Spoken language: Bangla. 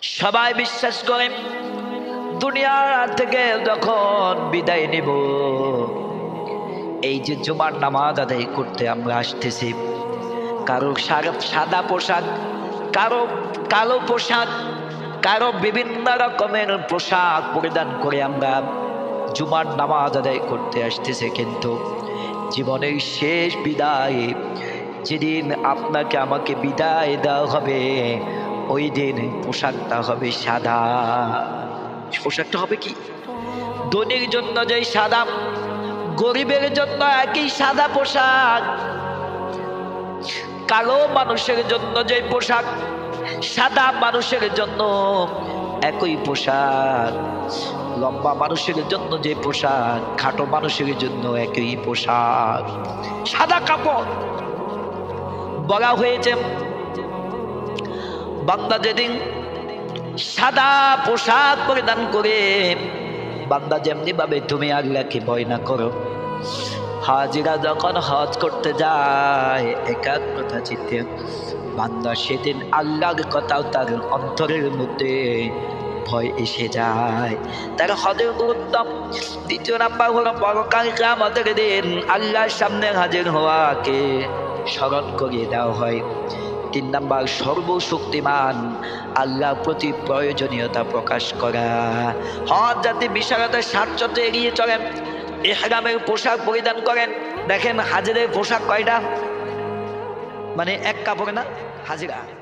সবাই বিশ্বাস করে দুনিয়া থেকে যখন বিদায় নেব, এই যে জুমার নামাজ আদায় করতে আমরা আসতেছি। কারও সাদা পোশাক, কারও কালো পোশাক, কারও বিভিন্ন রকমের পোশাক পরিধান করে আমরা জুমার নামাজ আদায় করতে আসতেছে। কিন্তু জীবনের শেষ বিদায় যেদিন আপনাকে আমাকে বিদায় দেওয়া হবে ওই দিন পোশাকটা হবে সাদা। পোশাকটা হবে কি? ধনীর জন্য যে সাদা, গরিবের জন্য একই সাদা পোশাক। কালো মানুষের জন্য যে পোশাক, সাদা মানুষের জন্য একই পোশাক। লম্বা মানুষের জন্য যে পোশাক, খাটো মানুষের জন্য একই পোশাক। সাদা কাপড়। বলা হয়েছে বান্দা যেদিন সাদা পোশাক পরিধান করে, বান্দা যেমনি ভাবে তুমি আল্লাহকে ভয় না করো, হাজিরা যখন হজ করতে যায় একাগ্রতা চিত্তে বান্দা সেদিন আল্লাহর কথাও তার অন্তরের মধ্যে ভয় এসে যায়। তার হজের গুরুত্ব দ্বিতীয় নাম্বার হলো পরকাল আমাদের দিন আল্লাহর সামনে হাজির হওয়াকে স্মরণ করিয়ে দেওয়া হয়। তিন নাম্বার সর্বশক্তিমান আল্লাহ প্রতি প্রয়োজনীয়তা প্রকাশ করা। হজ জাতি বিশালতার স্বার্থতে এগিয়ে চলেন, এহরামের পোশাক পরিধান করেন। দেখেন হাজিরের পোশাক কয়টা? মানে এক কাপড় না? হাজিরা।